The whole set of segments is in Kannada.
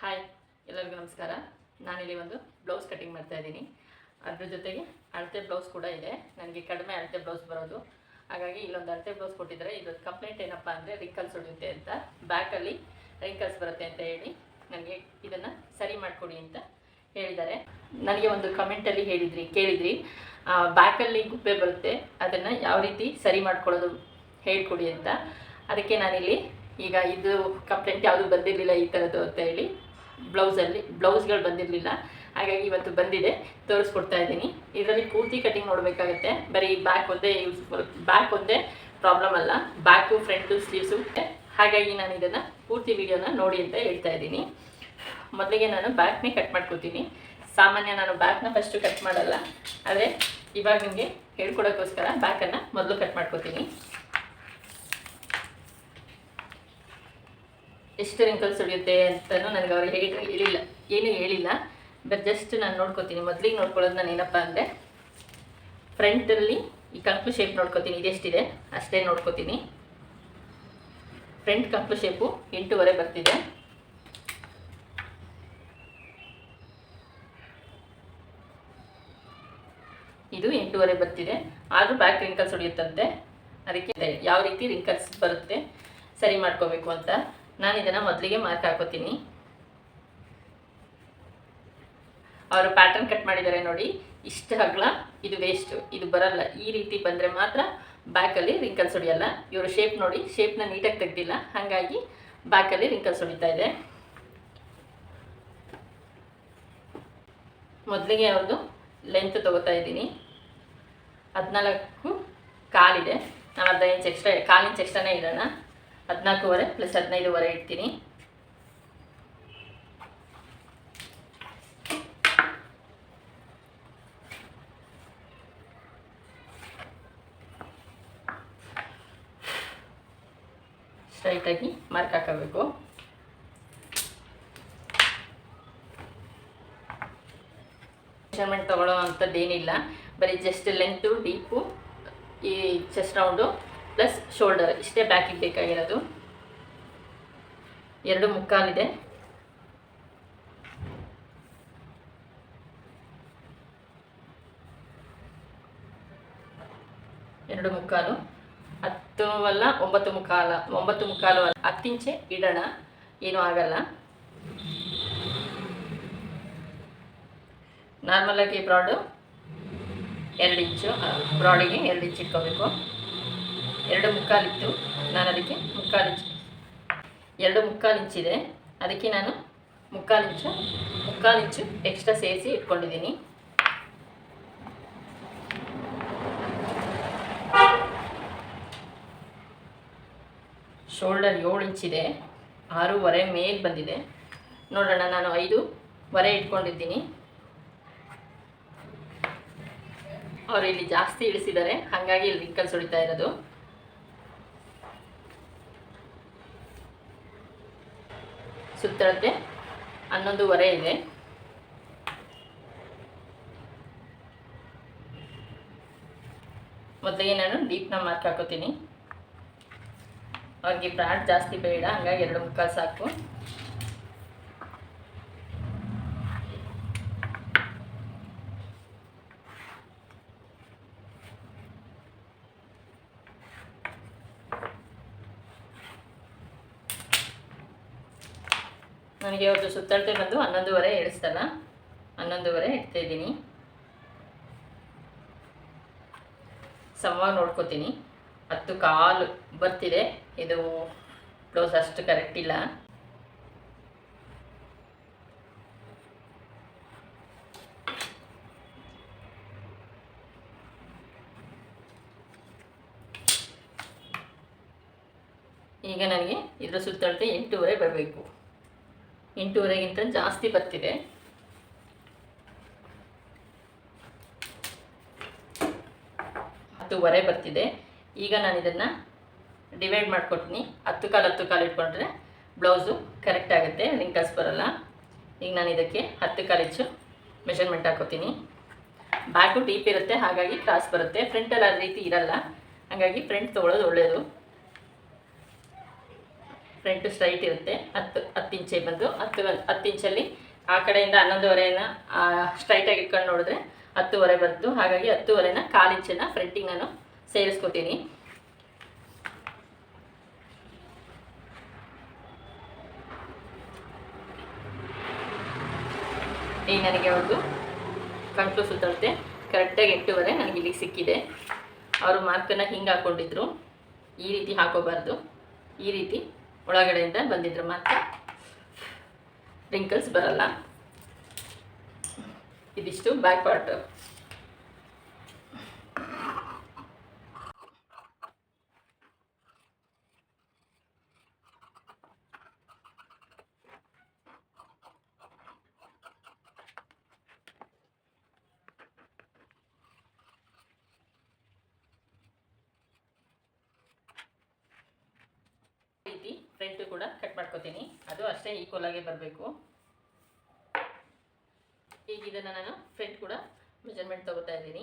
ಹಾಯ್ ಎಲ್ಲರಿಗೂ ನಮಸ್ಕಾರ. ನಾನಿಲ್ಲಿ ಒಂದು ಬ್ಲೌಸ್ ಕಟಿಂಗ್ ಮಾಡ್ತಾ ಇದ್ದೀನಿ. ಅದ್ರ ಜೊತೆಗೆ ಅಳತೆ ಬ್ಲೌಸ್ ಕೂಡ ಇದೆ. ನನಗೆ ಕಡಿಮೆ ಅಳತೆ ಬ್ಲೌಸ್ ಬರೋದು. ಹಾಗಾಗಿ ಇಲ್ಲೊಂದು ಅಳತೆ ಬ್ಲೌಸ್ ಕೊಟ್ಟಿದ್ದಾರೆ ಇದೊಂದು ಕಂಪ್ಲೇಂಟ್ ಏನಪ್ಪ ಅಂದರೆ ರಿಂಕಲ್ಸ್ ಹೊಡೆಯುತ್ತೆ ಅಂತ. ಬ್ಯಾಕಲ್ಲಿ ರಿಂಕಲ್ಸ್ ಬರುತ್ತೆ ಅಂತ ಹೇಳಿ ನನಗೆ ಇದನ್ನು ಸರಿ ಮಾಡಿಕೊಡಿ ಅಂತ ಹೇಳಿದ್ದಾರೆ. ನನಗೆ ಒಂದು ಕಮೆಂಟಲ್ಲಿ ಹೇಳಿದ್ರಿ, ಕೇಳಿದ್ರಿ. ಬ್ಯಾಕಲ್ಲಿ ಗುಬ್ಬೆ ಬರುತ್ತೆ. ಅದನ್ನು ಯಾವ ರೀತಿ ಸರಿ ಮಾಡ್ಕೊಳ್ಳೋದು ಹೇಳ್ಕೊಡಿ ಅಂತ. ಅದಕ್ಕೆ ನಾನಿಲ್ಲಿ ಈಗ ಇದು ಕಂಪ್ಲೇಂಟ್ ಯಾವುದು ಬಂದಿರಲಿಲ್ಲ ಈ ಥರದ್ದು ಅಂತ ಹೇಳಿ ಬ್ಲೌಸಲ್ಲಿ, ಬ್ಲೌಸ್ಗಳು ಬಂದಿರಲಿಲ್ಲ. ಹಾಗಾಗಿ ಇವತ್ತು ಬಂದಿದೆ, ತೋರಿಸ್ಕೊಡ್ತಾ ಇದ್ದೀನಿ. ಇದರಲ್ಲಿ ಪೂರ್ತಿ ಕಟಿಂಗ್ ನೋಡಬೇಕಾಗತ್ತೆ. ಬರೀ ಬ್ಯಾಕ್ ಒಂದೇ ಯೂಸ್ಫುಲ್ ಬ್ಯಾಕ್ ಒಂದೇ ಪ್ರಾಬ್ಲಮ್ ಅಲ್ಲ. ಬ್ಯಾಕು ಫ್ರಂಟು ಸ್ಲೀವ್ಸು ಹಾಗಾಗಿ ನಾನು ಇದನ್ನು ಪೂರ್ತಿ ವಿಡಿಯೋನ ನೋಡಿ ಅಂತ ಹೇಳ್ತಾ ಇದ್ದೀನಿ. ಮೊದಲಿಗೆ ನಾನು ಬ್ಯಾಕ್ನೇ ಕಟ್ ಮಾಡ್ಕೋತೀನಿ. ಸಾಮಾನ್ಯ ನಾನು ಬ್ಯಾಕ್ನ ಫಸ್ಟು ಕಟ್ ಮಾಡಲ್ಲ. ಆದರೆ ಇವಾಗ ನಿಮಗೆ ಹೇಳ್ಕೊಡೋಕ್ಕೋಸ್ಕರ ಬ್ಯಾಕನ್ನು ಮೊದಲು ಕಟ್ ಮಾಡ್ಕೋತೀನಿ. ಎಷ್ಟು ರಿಂಕಲ್ಸ್ ಉಳಿಯುತ್ತೆ ಅಂತಲೂ ನನಗೆ ಅವ್ರು ಹೇಳಿ ಹೇಳಿಲ್ಲ. ಏನೂ ಹೇಳಿಲ್ಲ. ಬಟ್ ಜಸ್ಟ್ ನಾನು ನೋಡ್ಕೋತೀನಿ. ಮೊದಲಿಗೆ ನೋಡ್ಕೊಳ್ಳೋದು ನಾನು ಏನಪ್ಪ ಅಂದರೆ ಫ್ರಂಟಲ್ಲಿ ಈ ಕಂಕ್ಲು ಶೇಪ್ ನೋಡ್ಕೋತೀನಿ. ಇದೆಷ್ಟಿದೆ? ಅಷ್ಟೇ ನೋಡ್ಕೋತೀನಿ. ಫ್ರಂಟ್ ಕಂಕ್ಲು ಶೇಪು ಎಂಟೂವರೆ ಬರ್ತಿದೆ. ಇದು ಎಂಟೂವರೆ ಬರ್ತಿದೆ. ಆದರೂ ಬ್ಯಾಕ್ ರಿಂಕಲ್ಸ್ ಹೊಡೆಯುತ್ತಂತೆ ಅದಕ್ಕೆ ಯಾವ ರೀತಿ ರಿಂಕಲ್ಸ್ ಬರುತ್ತೆ ಸರಿ ಮಾಡ್ಕೋಬೇಕು ಅಂತ. ನಾನು ಇದನ್ನು ಮೊದಲಿಗೆ ಮಾರ್ಕ್ ಹಾಕೋತೀನಿ. ಅವರು ಪ್ಯಾಟರ್ನ್ ಕಟ್ ಮಾಡಿದ್ದಾರೆ ನೋಡಿ. ಇಷ್ಟು ಹಗ್ಲ ಇದು ವೇಸ್ಟು ಇದು ಬರಲ್ಲ. ಈ ರೀತಿ ಬಂದರೆ ಮಾತ್ರ ಬ್ಯಾಕಲ್ಲಿ ರಿಂಕಲ್ಸ್ ಹೊಡಿಯಲ್ಲ ಇವರು ಶೇಪ್ ನೋಡಿ ಶೇಪ್ನ ನೀಟಾಗಿ ತೆಗ್ದಿಲ್ಲ. ಹಾಗಾಗಿ ಬ್ಯಾಕಲ್ಲಿ ರಿಂಕಲ್ಸ್ ಹೊಡಿತಾ ಇದೆ. ಮೊದಲಿಗೆ ಅವ್ರದ್ದು ಲೆಂತ್ ತೊಗೋತಾ ಇದ್ದೀನಿ. ಹದಿನಾಲ್ಕು ಕಾಲಿದೆ. ನಾವು ಅರ್ಧ ಇಂಚ್ ಎಕ್ಸ್ಟ್ರಾ ಕಾಲು ಇಂಚ್ ಎಕ್ಸ್ಟ್ರಾನೇ ಇಡೋಣ. ಹದಿನಾಲ್ಕೂವರೆ ಪ್ಲಸ್ ಹದಿನೈದುವರೆ ಇಡ್ತೀನಿ. ಸ್ಟ್ರೈಟಾಗಿ ಮಾರ್ಕ್ ಹಾಕಬೇಕು. ಮೆಷರ್ಮೆಂಟ್ ತೊಗೊಳ್ಳೋ ಅಂಥದ್ದು ಏನಿಲ್ಲ ಬರೀ ಜಸ್ಟ್ ಲೆಂತು ಡೀಪು ಈ ಚೆಸ್ಟ್ ರೌಂಡು ಪ್ಲಸ್ ಶೋಲ್ಡರ್ ಇಷ್ಟೇ ಬ್ಯಾಕಿಗೆ ಬೇಕಾಗಿರೋದು. ಎರಡು ಮುಕ್ಕಾಲಿದೆ. ಎರಡು ಮುಕ್ಕಾಲು. ಹತ್ತು ಅಲ್ಲ, ಒಂಬತ್ತು ಮುಕ್ಕಾಲ, ಒಂಬತ್ತು ಮುಕ್ಕಾಲು ಅಲ್ಲ. ಹತ್ತು ಇಂಚೆ ಇಡೋಣ, ಏನೂ ಆಗಲ್ಲ. ನಾರ್ಮಲಾಗಿ ಬ್ರಾಡು ಎರಡು ಇಂಚು ಬ್ರಾಡಿಗೆ ಎರಡು ಇಂಚು ಇಟ್ಕೋಬೇಕು. ಎರಡು ಮುಕ್ಕಾಲಿತ್ತು ನಾನು ಅದಕ್ಕೆ ಮುಕ್ಕಾಲು ಎರಡು ಮುಕ್ಕಾಲು ಇಂಚಿದೆ ಅದಕ್ಕೆ ನಾನು ಮುಕ್ಕಾಲು ಇಂಚು ಮುಕ್ಕಾಲು ಇಂಚು ಎಕ್ಸ್ಟ್ರಾ ಸೇರಿಸಿ ಇಟ್ಕೊಂಡಿದ್ದೀನಿ. ಶೋಲ್ಡರ್ ಏಳು ಇಂಚಿದೆ ಆರೂವರೆ ಮೇಲೆ ಬಂದಿದೆ. ನೋಡೋಣ, ನಾನು ಐದು ವರೆ ಇಟ್ಕೊಂಡಿದ್ದೀನಿ. ಅವರು ಇಲ್ಲಿ ಜಾಸ್ತಿ ಇಳಿಸಿದ್ದಾರೆ. ಹಾಗಾಗಿ ಇಲ್ಲಿ ರಿಂಕಲ್ಸ್ ಹೊಡಿತಾ ಇರೋದು. ಸುತ್ತಳತೆ ಹನ್ನೊಂದುವರೆ ಇದೆ. ಮೊದಲಿಗೆ ನಾನು ಡೀಪ್ನ ಮಾರ್ಕ್ ಹಾಕೋತೀನಿ. ಅವ್ರಿಗೆ ಬ್ರಾಡ್ ಜಾಸ್ತಿ ಬೇಡ, ಹಂಗಾಗಿ ಎರಡು ಮುಕ್ಕಾಲು ಸಾಕು. ನನಗೆ ಅವ್ರದ್ದು ಸುತ್ತಳತೆ ಬಂದು ಹನ್ನೊಂದುವರೆ ಇಳಿಸ್ತಲ್ಲ ಹನ್ನೊಂದುವರೆ ಇಡ್ತಾ ಇದ್ದೀನಿ. ಸಮವಾಗಿ ನೋಡ್ಕೋತೀನಿ. ಹತ್ತು ಕಾಲು ಬರ್ತಿದೆ. ಇದು ಬ್ಲೌಸ್ ಅಷ್ಟು ಕರೆಕ್ಟ್ ಇಲ್ಲ. ಈಗ ನನಗೆ ಇದರ ಸುತ್ತಳತೆ ಎಂಟೂವರೆ ಬರಬೇಕು. ಎಂಟೂವರೆಗಿಂತ ಜಾಸ್ತಿ ಬರ್ತಿದೆ. ಹತ್ತುವರೆ ಬರ್ತಿದೆ. ಈಗ ನಾನು ಇದನ್ನು ಡಿವೈಡ್ ಮಾಡ್ಕೊಡ್ತೀನಿ. ಹತ್ತು ಕಾಲು ಹತ್ತು ಕಾಲು ಇಟ್ಕೊಂಡ್ರೆ ಬ್ಲೌಸು ಕರೆಕ್ಟ್ ಆಗುತ್ತೆ ರಿಂಕಲ್ಸ್ ಬರೋಲ್ಲ. ಈಗ ನಾನು ಇದಕ್ಕೆ ಹತ್ತು ಕಾಲು ಹೆಚ್ಚು ಮೆಷರ್ಮೆಂಟ್ ಹಾಕೋತೀನಿ. ಬ್ಯಾಕು ಡೀಪ್ ಇರುತ್ತೆ, ಹಾಗಾಗಿ ಕ್ರಾಸ್ ಬರುತ್ತೆ. ಫ್ರಂಟಲ್ಲಿ ಆ ರೀತಿ ಇರಲ್ಲ. ಹಾಗಾಗಿ ಫ್ರಂಟ್ ತೊಗೊಳ್ಳೋದು ಒಳ್ಳೆಯದು ಫ್ರಂಟ್ ಸ್ಟ್ರೈಟ್ ಇರುತ್ತೆ. ಹತ್ತು ಹತ್ತು ಇಂಚೆ ಬಂದು ಹತ್ತು ಹತ್ತು ಇಂಚಲ್ಲಿ ಆ ಕಡೆಯಿಂದ ಹನ್ನೊಂದುವರೆನ ಸ್ಟ್ರೈಟಾಗಿ ಇಟ್ಕೊಂಡು ನೋಡಿದ್ರೆ ಹತ್ತುವರೆ ಬಂತು ಹಾಗಾಗಿ ಹತ್ತುವರೆನ ಕಾಲು ಇಂಚನ್ನ ಫ್ರಂಟಿಗೆ ನಾನು ಸೇರಿಸ್ಕೊತೀನಿ. ಈಗ ನನಗೆ ಒಂದು ಕಂಟ್ಲು ಸುತ್ತಳುತ್ತೆ ಕರೆಕ್ಟಾಗಿ ಎಂಟೂವರೆ ನನಗೆ ಇಲ್ಲಿಗೆ ಸಿಕ್ಕಿದೆ. ಅವರು ಮಾರ್ಕನ್ನು ಹಿಂಗೆ ಹಾಕ್ಕೊಂಡಿದ್ರು ಈ ರೀತಿ ಹಾಕೋಬಾರ್ದು. ಈ ರೀತಿ ಒಳಗಡೆಯಿಂದ ಬಂದಿದ್ರೆ ಮಾತ್ರ ರಿಂಕಲ್ಸ್ ಬರಲ್ಲ. ಇದಿಷ್ಟು ಬ್ಯಾಕ್ ಪಾರ್ಟ್ ರೀತಿ ಫ್ರಂಟ್ ಕೂಡ ಕಟ್ ಮಾಡ್ಕೋತೀನಿ. ಅದು ಅಷ್ಟೇ ಈಕ್ವಲ್ ಆಗಿ ಬರಬೇಕು. ಈಗ ಇದನ್ನು ನಾನು ಫ್ರಂಟ್ ಕೂಡ ಮೆಜರ್ಮೆಂಟ್ ತಗೋತಾ ಇದ್ದೀನಿ.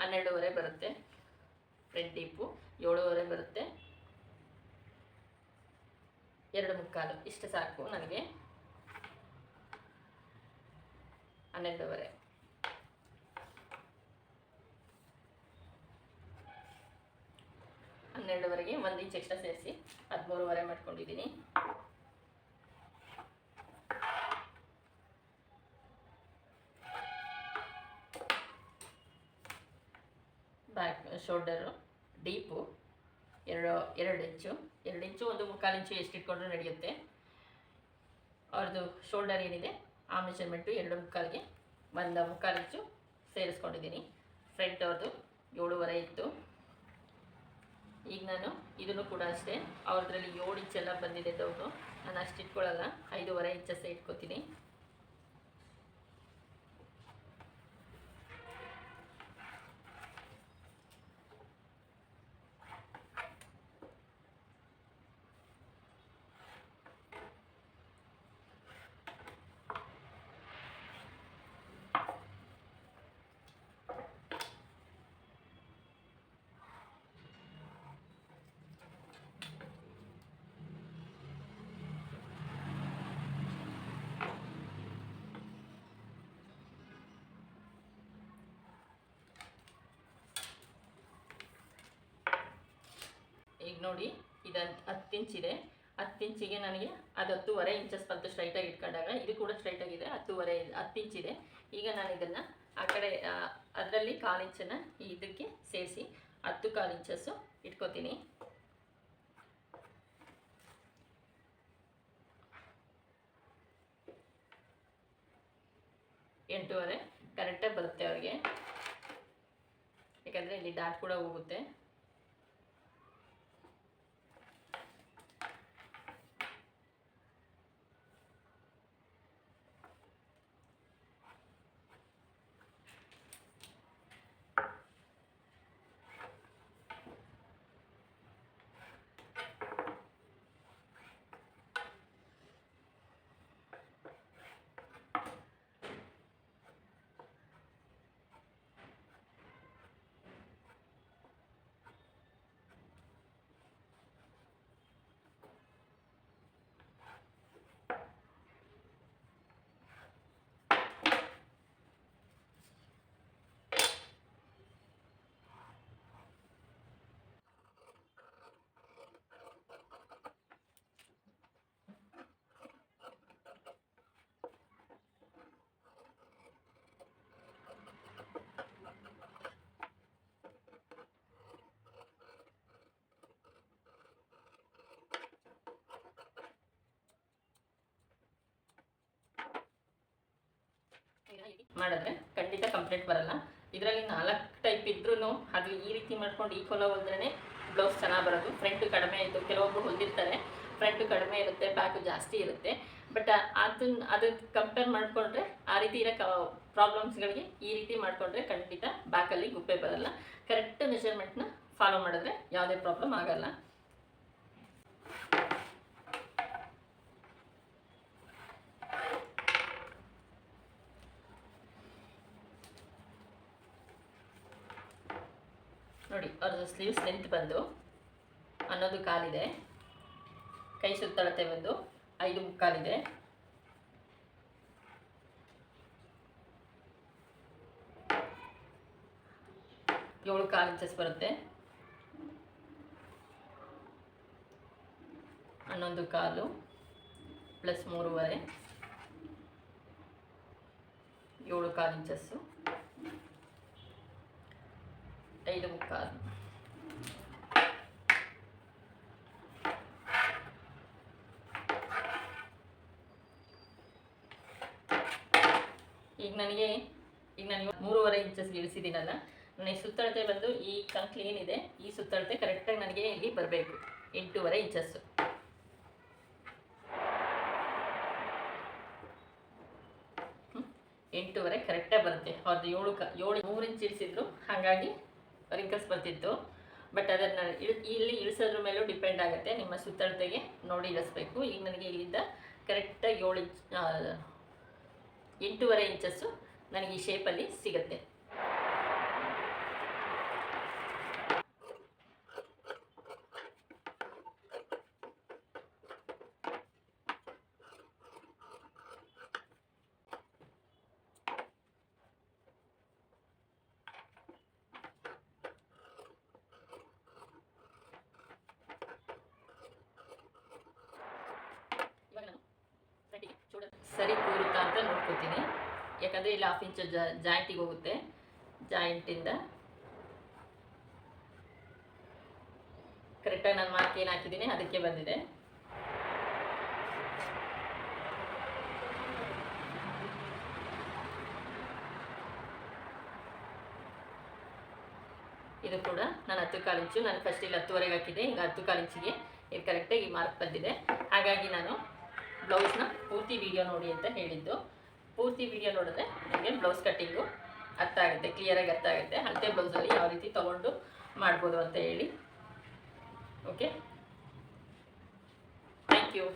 ಹನ್ನೆರಡೂವರೆ ಬರುತ್ತೆ. ಫ್ರೆಂಟ್ ಡೀಪು ಏಳೂವರೆ ಬರುತ್ತೆ. ಎರಡು ಮುಕ್ಕಾಲು. ಇಷ್ಟು ಸಾಕು ನನಗೆ. ಹನ್ನೆರಡೂವರೆ. ಹನ್ನೆರಡುವರೆಗೆ ಒಂದು ಇಂಚ್ ಎಕ್ಸ್ಟ್ರಾ ಸೇರಿಸಿ ಹದಿಮೂರುವರೆ ಮಾಡ್ಕೊಂಡಿದ್ದೀನಿ. ಬ್ಯಾಕ್ ಶೋಲ್ಡರು ಡೀಪು ಎರಡು ಎರಡು ಇಂಚು ಎರಡು ಇಂಚು ಒಂದು ಮುಕ್ಕಾಲು ಇಂಚು ಎಷ್ಟು ಇಟ್ಕೊಂಡ್ರೆ ನಡೆಯುತ್ತೆ. ಅವ್ರದ್ದು ಶೋಲ್ಡರ್ ಏನಿದೆ, ಆ ಮೆಷರ್ಮೆಂಟು ಎರಡು ಮುಕ್ಕಾಲಿಗೆ, ಒಂದು ಮುಕ್ಕಾಲು ಇಂಚು ಸೇರಿಸ್ಕೊಂಡಿದ್ದೀನಿ. ಫ್ರಂಟ್ ಅವ್ರದ್ದು ಏಳುವರೆ ಇತ್ತು. ಈಗ ನಾನು ಇದನ್ನು ಕೂಡ ಅಷ್ಟೇ, ಅವ್ರದ್ರಲ್ಲಿ ಏಳು ಇಂಚೆಲ್ಲ ಬಂದಿದೆ ಡೌಟು ನಾನು ಅಷ್ಟು ಇಟ್ಕೊಳ್ಳಲ್ಲ ಐದೂವರೆ ಇಂಚಸ್ಸೇ ಇಟ್ಕೋತೀನಿ. ಈಗ ನೋಡಿ, ಇದು ಹತ್ತು ಇಂಚಿದೆ ಹತ್ತು ಇಂಚಿಗೆ ನನಗೆ ಅದು ಹತ್ತುವರೆ ಇಂಚಸ್ ಬಂತು ಸ್ಟ್ರೈಟಾಗಿ ಇಟ್ಕೊಂಡಾಗ. ಇದು ಕೂಡ ಸ್ಟ್ರೈಟಾಗಿದೆ ಹತ್ತುವರೆ, ಹತ್ತು ಇಂಚಿದೆ ಈಗ ನಾನು ಇದನ್ನು ಆ ಕಡೆ ಅದರಲ್ಲಿ ಕಾಲು ಇಂಚನ್ನು ಇದಕ್ಕೆ ಸೇರಿಸಿ ಹತ್ತು ಕಾಲು ಇಂಚಸ್ಸು ಇಟ್ಕೋತೀನಿ. ಎಂಟೂವರೆ ಕರೆಕ್ಟಾಗಿ ಬರುತ್ತೆ ಅವ್ರಿಗೆ. ಯಾಕಂದರೆ ಇಲ್ಲಿ ಡಾಟ್ ಕೂಡ ಹೋಗುತ್ತೆ. ಮಾಡಿದ್ರೆ ಖಂಡಿತ ಕಂಪ್ಲೀಟ್ ಬರಲ್ಲ. ಇದರಲ್ಲಿ ನಾಲ್ಕು ಟೈಪ್ ಇದ್ರೂ ಅದು ಈ ರೀತಿ ಮಾಡ್ಕೊಂಡು ಕೊಲೋ ಹೊಲ್ದ್ರೆ ಬ್ಲೌಸ್ ಚೆನ್ನಾಗಿ ಬರೋದು. ಫ್ರಂಟ್ ಕಡಿಮೆ ಇದ್ದು ಕೆಲವೊಬ್ಬರು ಹೊಲಿದಿರ್ತಾರೆ. ಫ್ರಂಟ್ ಕಡಿಮೆ ಇರುತ್ತೆ ಬ್ಯಾಕು ಜಾಸ್ತಿ ಇರುತ್ತೆ. ಬಟ್ ಅದನ್ನ ಅದನ್ನ ಕಂಪೇರ್ ಮಾಡಿಕೊಂಡ್ರೆ ಆ ರೀತಿ ಇರೋ ಕ ಪ್ರಾಬ್ಲಮ್ಸ್ಗಳಿಗೆ ಈ ರೀತಿ ಮಾಡಿಕೊಂಡ್ರೆ ಖಂಡಿತ ಬ್ಯಾಕಲ್ಲಿ ಗುಪ್ಪೆ ಬರಲ್ಲ. ಕರೆಕ್ಟ್ ಮೆಷರ್ಮೆಂಟ್ನ ಫಾಲೋ ಮಾಡಿದ್ರೆ ಯಾವುದೇ ಪ್ರಾಬ್ಲಮ್ ಆಗಲ್ಲ ನೋಡಿ ಅವ್ರದ್ದು ಸ್ಲೀವ್ಸ್ ಲೆಂತ್ ಬಂದು ಅನ್ನೋದು ಕಾಲಿದೆ. ಕೈ ಸುತ್ತಳತೆ ಬಂದು ಐದು ಮುಕ್ಕಾಲಿದೆ. ಏಳು ಕಾಲು ಇಂಚಸ್ ಬರುತ್ತೆ. ಹನ್ನೊಂದು ಕಾಲು ಪ್ಲಸ್ ಮೂರುವರೆ. ಏಳು ಕಾಲು ಇಂಚಸ್ಸು ಐದು ಮುಕ್ಕಾಲು. ಈಗ ನನಗೆ, ಈಗ ನಾನು ಮೂರುವರೆ ಇಂಚಸ್ಗೆ ಇಳಿಸಿದ್ದೀನಲ್ಲ ನನಗೆ ಸುತ್ತಳತೆ ಬಂದು ಈ ಕಂಕ್ಲಿ ಏನಿದೆ, ಈ ಸುತ್ತಳತೆ ಕರೆಕ್ಟಾಗಿ ನನಗೆ ಇಲ್ಲಿ ಬರಬೇಕು. ಎಂಟೂವರೆ ಇಂಚಸ್ಸು. ಎಂಟೂವರೆ ಕರೆಕ್ಟಾಗಿ ಬರುತ್ತೆ. ಅವ್ರದ್ದು ಏಳು ಕ, ಏಳು, ಮೂರು ಇಂಚ್ ಇಳಿಸಿದ್ರು, ಹಾಗಾಗಿ ರಿಂಕಲ್ಸ್ ಬರ್ತಿತ್ತು. ಬಟ್ ಅದನ್ನು ಇಳಿ, ಇಲ್ಲಿ ಇಳಿಸೋದ್ರ ಮೇಲೂ ಡಿಪೆಂಡ್ ಆಗುತ್ತೆ. ನಿಮ್ಮ ಸುತ್ತಳತೆಗೆ ನೋಡಿ ಇಳಿಸ್ಬೇಕು. ಈಗ ನನಗೆ ಇಲ್ಲಿಂದ ಕರೆಕ್ಟಾಗಿ ಏಳು ಇಂಚ್ ಎಂಟೂವರೆ ಇಂಚಸ್ಸು ನನಗೆ ಈ ಶೇಪಲ್ಲಿ ಸಿಗುತ್ತೆ ಇವಾಗ ನಾನು ಫ್ರಂಟಿಗೆ ಶೋಲ್ಡರ್ ಸರಿ ಕೂರುತ್ತಾ ಅಂತ ನೋಡ್ಕೋತೀನಿ. ಯಾಕಂದರೆ ಇಲ್ಲಿ ಹಾಫ್ ಇಂಚ್ ಜಾಯಿಂಟಿಗೆ ಹೋಗುತ್ತೆ. ಜಾಯಿಂಟಿಂದ ಕರೆಕ್ಟಾಗಿ ನಾನು ಮಾರ್ಕ್ ಏನು ಹಾಕಿದ್ದೀನಿ ಅದಕ್ಕೆ ಬಂದಿದೆ. ಇದು ಕೂಡ ನಾನು ಹತ್ತು ಕಾಲು ಇಂಚು ನಾನು ಫಸ್ಟ್ ಇಲ್ಲಿ ಹತ್ತುವರೆಗೆ ಹಾಕಿದ್ದೆ, ಈಗ ಹತ್ತು ಕಾಲು ಇಂಚಿಗೆ ಇದು ಕರೆಕ್ಟಾಗಿ ಮಾರ್ಕ್ ಬಂದಿದೆ. ಹಾಗಾಗಿ ನಾನು ಬ್ಲೌಸ್ನ ಪೂರ್ತಿ ವಿಡಿಯೋ ನೋಡಿ ಅಂತ ಹೇಳಿದ್ದು. ಪೂರ್ತಿ ವಿಡಿಯೋ ನೋಡಿದ್ರೆ ನಿಮಗೆ ಬ್ಲೌಸ್ ಕಟ್ಟಿಂಗು ಅರ್ಥ ಆಗುತ್ತೆ ಕ್ಲಿಯರಾಗಿ ಅರ್ಥ ಆಗುತ್ತೆ. ಅಳತೆ ಬ್ಲೌಸಲ್ಲಿ ಯಾವ ರೀತಿ ತೊಗೊಂಡು ಮಾಡ್ಬೋದು ಅಂತ ಹೇಳಿ. Okay thank you